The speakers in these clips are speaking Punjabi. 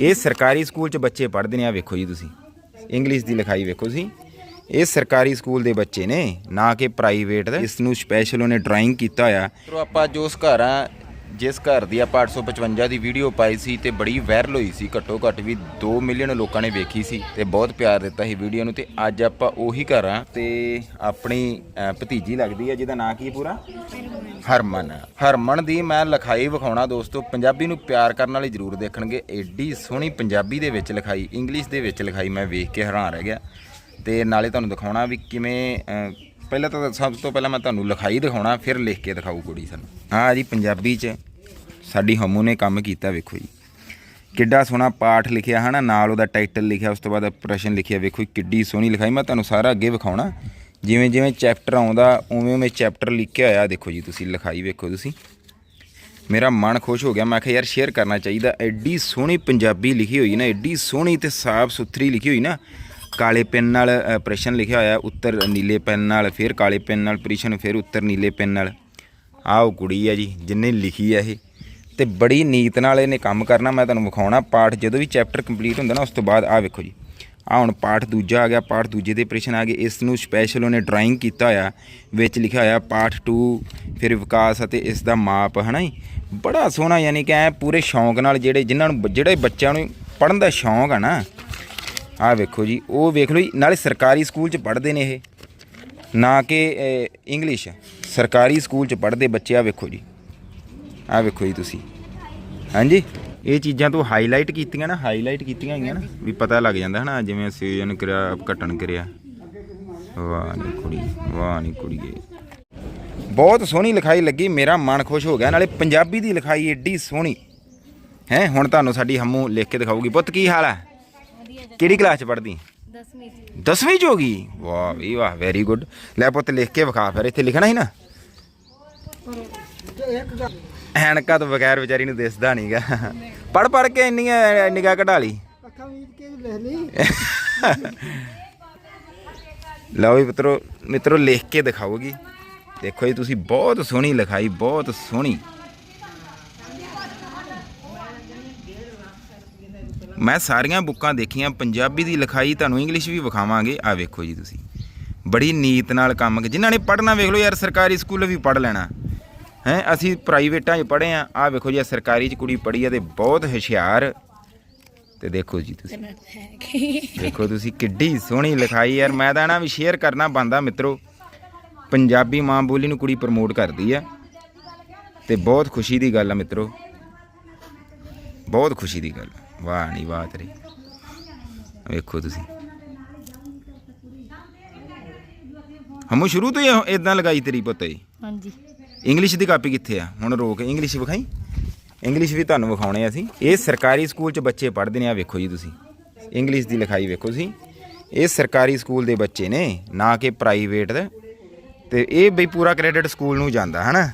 ਇਹ ਸਰਕਾਰੀ ਸਕੂਲ 'ਚ ਬੱਚੇ ਪੜ੍ਹਦੇ ਨੇ ਆ ਵੇਖੋ ਜੀ ਤੁਸੀਂ। ਇੰਗਲਿਸ਼ ਦੀ ਲਿਖਾਈ ਵੇਖੋ ਤੁਸੀਂ ਇਹ ਸਰਕਾਰੀ ਸਕੂਲ ਦੇ ਬੱਚੇ ਨੇ ਨਾ ਕਿ ਪ੍ਰਾਈਵੇਟ ਦਾ। ਇਸ ਨੂੰ ਸਪੈਸ਼ਲ ਉਹਨੇ ਡਰਾਇੰਗ ਕੀਤਾ ਹੋਇਆ। ਤੋ ਆਪਾਂ ਜੋ ਘਰ ਆ ਜਿਸ ਘਰ ਦੀ ਆਪਾਂ 855 ਦੀ ਵੀਡੀਓ ਪਾਈ ਸੀ ਤੇ ਬੜੀ ਵਾਇਰਲ ਹੋਈ ਸੀ। ਘੱਟੋ ਘੱਟ ਵੀ 2 ਮਿਲੀਅਨ ਲੋਕਾਂ ਨੇ ਵੇਖੀ ਸੀ ਤੇ ਬਹੁਤ ਪਿਆਰ ਦਿੱਤਾ ਸੀ ਵੀਡੀਓ ਨੂੰ ਤੇ ਅੱਜ ਆਪਾਂ ਉਹੀ ਘਰ ਆ ਤੇ ਆਪਣੀ ਅਹ, ਭਤੀਜੀ ਲੱਗਦੀ ਹੈ ਜਿਹਦਾ ਨਾਂ ਕੀ ਹੈ ਪੂਰਾ? ਹਰਮਨ। ਹਰਮਨ ਦੀ ਮੈਂ ਲਿਖਾਈ ਵਿਖਾਉਣਾ ਦੋਸਤੋ ਪੰਜਾਬੀ ਨੂੰ ਪਿਆਰ ਕਰਨ ਵਾਲੇ ਜ਼ਰੂਰ ਦੇਖਣਗੇ। ਐਡੀ ਸੋਹਣੀ ਪੰਜਾਬੀ ਦੇ ਵਿੱਚ ਲਿਖਾਈ ਇੰਗਲਿਸ਼ ਦੇ ਵਿੱਚ ਲਿਖਾਈ ਮੈਂ ਵੇਖ ਕੇ ਹੈਰਾਨ ਰਹਿ ਗਿਆ। ਤੇ ਨਾਲੇ ਤੁਹਾਨੂੰ ਦਿਖਾਉਣਾ ਵੀ ਕਿਵੇਂ ਪਹਿਲਾਂ ਤਾਂ ਸਭ ਤੋਂ ਪਹਿਲਾਂ ਮੈਂ ਤੁਹਾਨੂੰ ਲਿਖਾਈ ਦਿਖਾਉਣਾ ਫਿਰ ਲਿਖ ਕੇ ਦਿਖਾਊ ਕੁੜੀ ਸਾਨੂੰ। ਹਾਂ ਜੀ ਪੰਜਾਬੀ 'ਚ ਸਾਡੀ ਹਮੂ ਨੇ ਕੰਮ ਕੀਤਾ ਵੇਖੋ ਜੀ। ਕਿੱਡਾ ਸੋਹਣਾ ਪਾਠ ਲਿਖਿਆ ਹਨਾ ਨਾਲ ਉਹਦਾ ਟਾਈਟਲ ਲਿਖਿਆ ਉਸ ਤੋਂ ਬਾਅਦ ਪ੍ਰਸ਼ਨ ਲਿਖਿਆ ਵੇਖੋ ਜੀ, ਕਿੱਡੀ ਸੋਹਣੀ ਲਿਖਾਈ। ਮੈਂ ਤੁਹਾਨੂੰ ਸਾਰਾ ਅੱਗੇ ਵਿਖਾਉਣਾ। ਜਿਵੇਂ ਜਿਵੇਂ ਚੈਪਟਰ ਆਉਂਦਾ, ਉਵੇਂ ਉਵੇਂ ਚੈਪਟਰ ਲਿਖਿਆ ਹੋਇਆ, ਦੇਖੋ ਜੀ ਤੁਸੀਂ ਲਿਖਾਈ ਵੇਖੋ ਤੁਸੀਂ। ਮੇਰਾ ਮਨ ਖੁਸ਼ ਹੋ ਗਿਆ, ਮੈਂ ਕਿਹਾ ਯਾਰ ਸ਼ੇਅਰ ਕਰਨਾ ਚਾਹੀਦਾ। ਐਡੀ ਸੋਹਣੀ ਪੰਜਾਬੀ ਲਿਖੀ ਹੋਈ ਨਾ, ਐਡੀ ਸੋਹਣੀ ਤੇ ਸਾਫ਼ ਸੁਥਰੀ ਲਿਖੀ ਹੋਈ ਨਾ। ਕਾਲੇ ਪੈਨ ਨਾਲ ਪ੍ਰਸ਼ਨ ਲਿਖਿਆ ਹੋਇਆ, ਉੱਤਰ ਨੀਲੇ ਪੈਨ ਨਾਲ, ਫਿਰ ਕਾਲੇ ਪੈਨ ਨਾਲ ਪ੍ਰਸ਼ਨ, ਫਿਰ ਉੱਤਰ ਨੀਲੇ ਪੈਨ ਨਾਲ। ਆਹ ਉਹ ਕੁੜੀ ਆ ਜੀ ਜਿੰਨੇ ਲਿਖੀ ਆ ਇਹ। ਤੇ ਬੜੀ ਨੀਤ ਨਾਲ ਇਹਨੇ ਕੰਮ ਕਰਨਾ, ਮੈਂ ਤੁਹਾਨੂੰ ਵਿਖਾਉਣਾ। ਪਾਠ ਜਦੋਂ ਵੀ ਚੈਪਟਰ ਕੰਪਲੀਟ ਹੁੰਦਾ ਨਾ, ਉਸ ਤੋਂ ਬਾਅਦ ਆਹ ਵੇਖੋ ਜੀ। ਆ ਹੁਣ ਪਾਠ ਦੂਜਾ ਆ ਗਿਆ, ਪਾਠ ਦੂਜੇ ਦੇ ਪ੍ਰਸ਼ਨ ਆ ਗਏ। ਇਸ ਨੂੰ ਸਪੈਸ਼ਲ ਉਹਨੇ ਡਰਾਇੰਗ ਕੀਤਾ ਹੋਇਆ, ਵਿੱਚ ਲਿਖਿਆ ਹੋਇਆ ਪਾਠ 2 ਫਿਰ ਵਿਕਾਸ ਅਤੇ ਇਸ ਦਾ ਮਾਪ, ਹਨਾ ਜੀ? ਬੜਾ ਸੋਹਣਾ ਯਾਨੀ ਕਿ ਐ ਪੂਰੇ ਸ਼ੌਂਕ ਨਾਲ ਜਿਹੜੇ ਜਿਨ੍ਹਾਂ ਨੂੰ ਜਿਹੜੇ ਬੱਚਿਆਂ ਨੂੰ ਪੜਨ ਦਾ ਸ਼ੌਂਕ ਆ ਨਾ, ਆਹ ਵੇਖੋ ਜੀ, ਉਹ ਵੇਖ ਲਓ ਜੀ, ਨਾਲੇ ਸਰਕਾਰੀ ਸਕੂਲ 'ਚ ਪੜ੍ਹਦੇ ਨੇ ਇਹ, ਨਾ ਕਿ ਇੰਗਲਿਸ਼ ਸਰਕਾਰੀ ਸਕੂਲ 'ਚ ਪੜ੍ਹਦੇ ਬੱਚੇ ਆ ਵੇਖੋ ਜੀ। ਆਹ ਵੇਖੋ ਜੀ ਤੁਸੀਂ। ਹਾਂਜੀ? ਇਹ ਚੀਜ਼ਾਂ ਤੋਂ ਹਾਈਲਾਈਟ ਕੀਤੀਆਂ ਨਾ ਹਾਈਲਾਈਟ ਕੀਤੀਆਂ ਹੈਗੀਆਂ ਨਾ ਵੀ ਪਤਾ ਲੱਗ ਜਾਂਦਾ ਹਨਾ ਜਿਵੇਂ ਸੀਜ਼ਨ ਕਰਿਆ ਘਟਣ ਕਰਿਆ। ਵਾਹ ਨੀ ਕੁੜੀ ਵਾਹ ਨੀ ਕੁੜੀਏ ਬਹੁਤ ਸੋਹਣੀ ਲਿਖਾਈ ਲੱਗੀ ਮੇਰਾ ਮਨ ਖੁਸ਼ ਹੋ ਗਿਆ ਨਾਲੇ ਪੰਜਾਬੀ ਦੀ ਲਿਖਾਈ ਏਡੀ ਸੋਹਣੀ। ਹੈ ਹੁਣ ਤੁਹਾਨੂੰ ਸਾਡੀ ਹੰਮੂ ਲਿਖ ਕੇ ਦਿਖਾਊਗੀ। ਪੁੱਤ ਕੀ ਹਾਲ ਹੈ ਕਿਹੜੀ ਕਲਾਸ ਚ ਪੜ੍ਹਦੀ? 10ਵੀਂ ਚ। 10ਵੀਂ ਚ ਹੋ ਗਈ? ਵਾਹ ਵੀ ਵਾਹ ਵੈਰੀ ਗੁੱਡ ਲੈ ਪੁੱਤ ਲਿਖ ਕੇ ਵਿਖਾ ਫਿਰ ਇੱਥੇ ਲਿਖਣਾ ਸੀ ਨਾ? ਐਨਕਾਂ ਤੋਂ ਬਗੈਰ ਵਿਚਾਰੀ ਨੂੰ ਦਿਸਦਾ ਨਹੀਂਗਾ ਪੜ ਪੜ ਕੇ ਇੰਨੀਆਂ ਨਿਗਾਹ ਕਢਾ ਲਈ। ਅੱਖਾਂ ਮੀਚ ਕੇ ਲਿਖ ਲਈ। ਲਓ ਵੀ ਮਿੱਤਰੋ ਮਿੱਤਰੋ ਲਿਖ ਕੇ ਦਿਖਾਓਗੀ। ਦੇਖੋ ਜੀ ਤੁਸੀਂ ਬਹੁਤ ਸੋਹਣੀ ਲਿਖਾਈ ਬਹੁਤ ਸੋਹਣੀ। ਮੈਂ ਸਾਰੀਆਂ ਬੁੱਕਾਂ ਦੇਖੀਆਂ ਪੰਜਾਬੀ ਦੀ ਲਿਖਾਈ ਤੁਹਾਨੂੰ ਇੰਗਲਿਸ਼ ਵੀ ਵਿਖਾਵਾਂਗੇ। ਆ ਵੇਖੋ ਜੀ ਤੁਸੀਂ। ਬੜੀ ਨੀਤ ਨਾਲ ਕੰਮ ਜਿਨ੍ਹਾਂ ਨੇ ਪੜ੍ਹਨਾ ਵੇਖ ਲਓ ਯਾਰ ਸਰਕਾਰੀ ਸਕੂਲ ਵੀ ਪੜ੍ਹ ਲੈਣਾ। ਹੈ ਅਸੀਂ ਪ੍ਰਾਈਵੇਟਾਂ 'ਚ ਪੜ੍ਹੇ ਆ। ਆ ਵੇਖੋ ਜੀ ਆਹ ਸਰਕਾਰੀ 'ਚ ਕੁੜੀ ਪੜ੍ਹੀ ਆ ਤੇ ਬਹੁਤ ਹੁਸ਼ਿਆਰ। ਤੇ ਦੇਖੋ ਜੀ ਤੁਸੀਂ। ਦੇਖੋ ਤੁਸੀਂ ਕਿੱਡੀ ਸੋਹਣੀ ਲਿਖਾਈ ਯਾਰ। ਮੈਂ ਤਾਂ ਨਾ ਵੀ ਸ਼ੇਅਰ ਕਰਨਾ ਬੰਦਾ ਮਿੱਤਰੋ। ਪੰਜਾਬੀ ਮਾਂ ਬੋਲੀ ਨੂੰ ਕੁੜੀ ਪ੍ਰਮੋਟ ਕਰਦੀ ਆ। ਤੇ ਬਹੁਤ ਖੁਸ਼ੀ ਦੀ ਗੱਲ ਆ ਮਿੱਤਰੋ। ਬਹੁਤ ਖੁਸ਼ੀ ਦੀ ਗੱਲ ਵਾਹ ਨਹੀਂ ਵਾਹ ਤੇਰੀ ਵੇਖੋ ਤੁਸੀਂ। ਹਮੋ ਸ਼ੁਰੂ ਤੋਂ ਹੀ ਇਦਾਂ ਲਗਾਈ ਤੇਰੀ ਪੁੱਤ ਜੀ ਹਾਂਜੀ। ਇੰਗਲਿਸ਼ ਦੀ ਕਾਪੀ ਕਿੱਥੇ ਆ? ਹੁਣ ਰੋਕ ਇੰਗਲਿਸ਼ ਵਿਖਾਈ। ਇੰਗਲਿਸ਼ ਵੀ ਤੁਹਾਨੂੰ ਵਿਖਾਉਣੇ ਆ ਅਸੀਂ। ਇਹ ਸਰਕਾਰੀ ਸਕੂਲ 'ਚ ਬੱਚੇ ਪੜ੍ਹਦੇ ਨੇ ਆ ਵੇਖੋ ਜੀ ਤੁਸੀਂ। ਇੰਗਲਿਸ਼ ਦੀ ਲਿਖਾਈ ਵੇਖੋ ਤੁਸੀਂ ਇਹ ਸਰਕਾਰੀ ਸਕੂਲ ਦੇ ਬੱਚੇ ਨੇ ਨਾ ਕਿ ਪ੍ਰਾਈਵੇਟ ਦੇ। ਤੇ ਇਹ ਬਈ ਪੂਰਾ ਕ੍ਰੈਡਿਟ ਸਕੂਲ ਨੂੰ ਜਾਂਦਾ ਹਨਾ?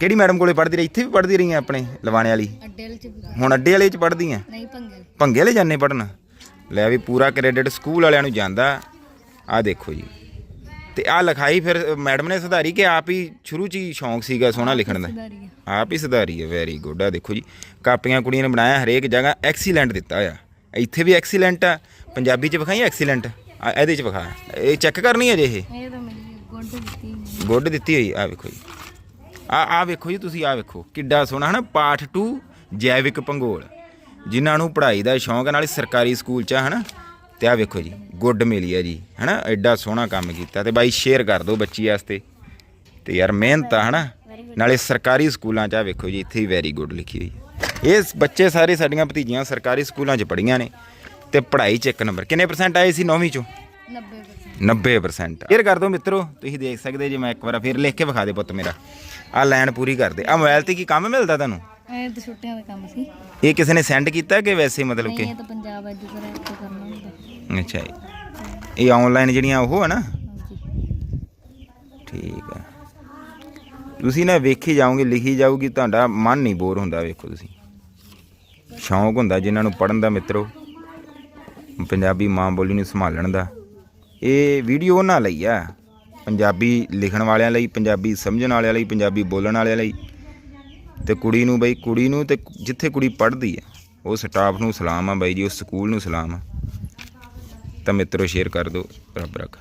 ਕਿਹੜੀ ਮੈਡਮ ਕੋਲੇ ਪੜ੍ਹਦੀ ਰਹੀ? ਇੱਥੇ ਵੀ ਪੜ੍ਹਦੀ ਰਹੀ ਆ ਆਪਣੇ ਲਵਾਣੇ ਵਾਲੀ? ਅੱਡੇ ਵਾਲੇ ਚ ਵੀ। ਹੁਣ ਅੱਡੇ ਵਾਲੇ 'ਚ ਪੜ੍ਹਦੀ ਆ? ਨਹੀਂ ਭੰਗੇ ਭੰਗੇ ਵਾਲੇ ਜਾਂਦੇ ਪੜਨ ਲੈ ਵੀ ਪੂਰਾ ਕ੍ਰੈਡਿਟ ਸਕੂਲ ਵਾਲਿਆਂ ਨੂੰ ਜਾਂਦਾ। ਆ ਦੇਖੋ ਜੀ। ਤੇ ਆ ਲਿਖਾਈ ਫਿਰ ਮੈਡਮ ਨੇ ਸੁਧਾਰੀ ਕਿ ਆਪ ਹੀ ਸ਼ੁਰੂ ਚ ਹੀ ਸ਼ੌਂਕ ਸੀਗਾ ਸੋਹਣਾ ਲਿਖਣ ਦਾ? ਸੁਧਾਰੀ। ਆਪ ਹੀ ਸੁਧਾਰੀ ਹੈ ਵੈਰੀ ਗੁੱਡ ਆ। ਦੇਖੋ ਜੀ ਕਾਪੀਆਂ ਕੁੜੀਆਂ ਨੇ ਬਣਾਇਆ ਹਰੇਕ ਜਗ੍ਹਾ ਐਕਸੀਲੈਂਟ ਦਿੱਤਾ ਆ ਇੱਥੇ ਵੀ ਐਕਸੀਲੈਂਟ ਆ ਪੰਜਾਬੀ ਚ ਵਿਖਾਈ ਐਕਸੀਲੈਂਟ ਇਹਦੇ ਚ ਵਿਖਾ। ਇਹ ਚੈੱਕ ਕਰਨੀ ਹੈ ਜੇ ਇਹ? ਇਹ ਤਾਂ ਮੇਰੀ ਗੁੱਡ ਦਿੱਤੀ ਗੁੱਡ ਦਿੱਤੀ ਹੋਈ ਆ ਵੇਖੋ ਜੀ। ਆ ਆ ਵੇਖੋ ਜੀ ਤੁਸੀਂ ਆ ਵੇਖੋ। ਕਿੱਡਾ ਸੋਹਣਾ ਹਨਾ ਪਾਠ 2 ਜੈਵਿਕ ਭੰਗੋਲ ਜਿਨ੍ਹਾਂ ਨੂੰ ਪੜ੍ਹਾਈ ਦਾ ਸ਼ੌਂਕ ਹੈ, ਨਾਲੇ ਸਰਕਾਰੀ ਸਕੂਲ ਚ ਆ, ਹਨਾ? ਤੇ ਆ ਵੇਖੋ ਜੀ ਗੁੱਡ ਮਿਲੀ ਆ ਜੀ ਹਨਾ? ਐਡਾ ਸੋਹਣਾ ਕੰਮ ਕੀਤਾ ਤੇ ਬਾਈ ਸ਼ੇਅਰ ਕਰ ਦਿਓ ਬੱਚੀ ਵਾਸਤੇ। ਤੇ ਯਾਰ ਮਿਹਨਤ ਆ ਹਨਾ? ਨਾਲੇ ਸਰਕਾਰੀ ਸਕੂਲਾਂ ਚ ਆ ਵੇਖੋ ਜੀ ਇੱਥੇ ਹੀ ਵੈਰੀ ਗੁੱਡ ਲਿਖੀ ਹੋਈ ਹੈ ਇਹ ਬੱਚੇ ਸਾਰੇ ਸਾਡੀਆਂ ਭਤੀਜੀਆਂ ਸਰਕਾਰੀ ਸਕੂਲਾਂ ਚ ਪੜ੍ਹੀਆਂ ਨੇ ਤੇ ਪੜ੍ਹਾਈ ਚ ਇੱਕ ਨੰਬਰ। ਕਿੰਨੇ ਪਰਸੈਂਟ ਆਏ ਸੀ 9ਵੀਂ ਚੋਂ? 90% 90% ਫੇਰ ਕਰ ਦਿਓ ਮਿੱਤਰੋ ਤੁਸੀਂ ਦੇਖ ਸਕਦੇ ਜੇ ਮੈਂ ਇੱਕ ਵਾਰ ਫੇਰ ਲਿਖ ਕੇ ਵਿਖਾ ਦੇ ਪੁੱਤ ਮੇਰਾ। ਆ ਲਾਈਨ ਪੂਰੀ ਕਰ ਦੇ। ਆ ਮੋਬਾਈਲ ਤੇ ਕੀ ਕੰਮ ਮਿਲਦਾ ਤੁਹਾਨੂੰ? ਇਹ ਤਾਂ ਛੁੱਟੀਆਂ ਦਾ ਕੰਮ ਸੀ। ਇਹ ਕਿਸੇ ਨੇ ਸੈਂਡ ਕੀਤਾ ਕਿ ਵੈਸੇ ਮਤਲਬ ਕਿ? ਇਹ ਤਾਂ ਪੰਜਾਬ ਐਜੂਕੇਸ਼ਨ ਕਰਨਾ ਹੁੰਦਾ। ਅੱਛਾ ਜੀ। ਇਹ ਆਨਲਾਈਨ ਜਿਹੜੀਆਂ ਉਹ ਹੈ ਨਾ? ਹਾਂਜੀ। ਠੀਕ ਆ। ਤੁਸੀਂ ਨਾ ਵੇਖੀ ਜਾਓਗੇ ਲਿਖੀ ਜਾਊਗੀ ਤੁਹਾਡਾ ਮਨ ਨਹੀਂ ਬੋਰ ਹੁੰਦਾ ਵੇਖੋ ਤੁਸੀਂ। ਸ਼ੌਂਕ ਹੁੰਦਾ ਜਿਨ੍ਹਾਂ ਨੂੰ ਪੜਨ ਦਾ ਮਿੱਤਰੋ ਪੰਜਾਬੀ ਮਾਂ ਬੋਲੀ ਨੂੰ ਸੰਭਾਲਣ ਦਾ। ਇਹ ਵੀਡੀਓ ਉਹਨਾਂ ਲਈ ਆ। ਪੰਜਾਬੀ ਲਿਖਣ ਵਾਲਿਆਂ ਲਈ ਪੰਜਾਬੀ ਸਮਝਣ ਵਾਲਿਆਂ ਲਈ ਪੰਜਾਬੀ ਬੋਲਣ ਵਾਲਿਆਂ ਲਈ। ਤੇ ਕੁੜੀ ਨੂੰ ਬਈ ਕੁੜੀ ਨੂੰ ਤੇ ਜਿੱਥੇ ਕੁੜੀ ਪੜ੍ਹਦੀ ਹੈ ਉਹ ਸਟਾਫ ਨੂੰ ਸਲਾਮ ਆ ਬਾਈ ਜੀ ਉਸ ਸਕੂਲ ਨੂੰ ਸਲਾਮ ਆ। ਤਾਂ ਮਿੱਤਰੋ ਸ਼ੇਅਰ ਕਰ ਦਿਓ ਰੱਬ ਰੱਖ।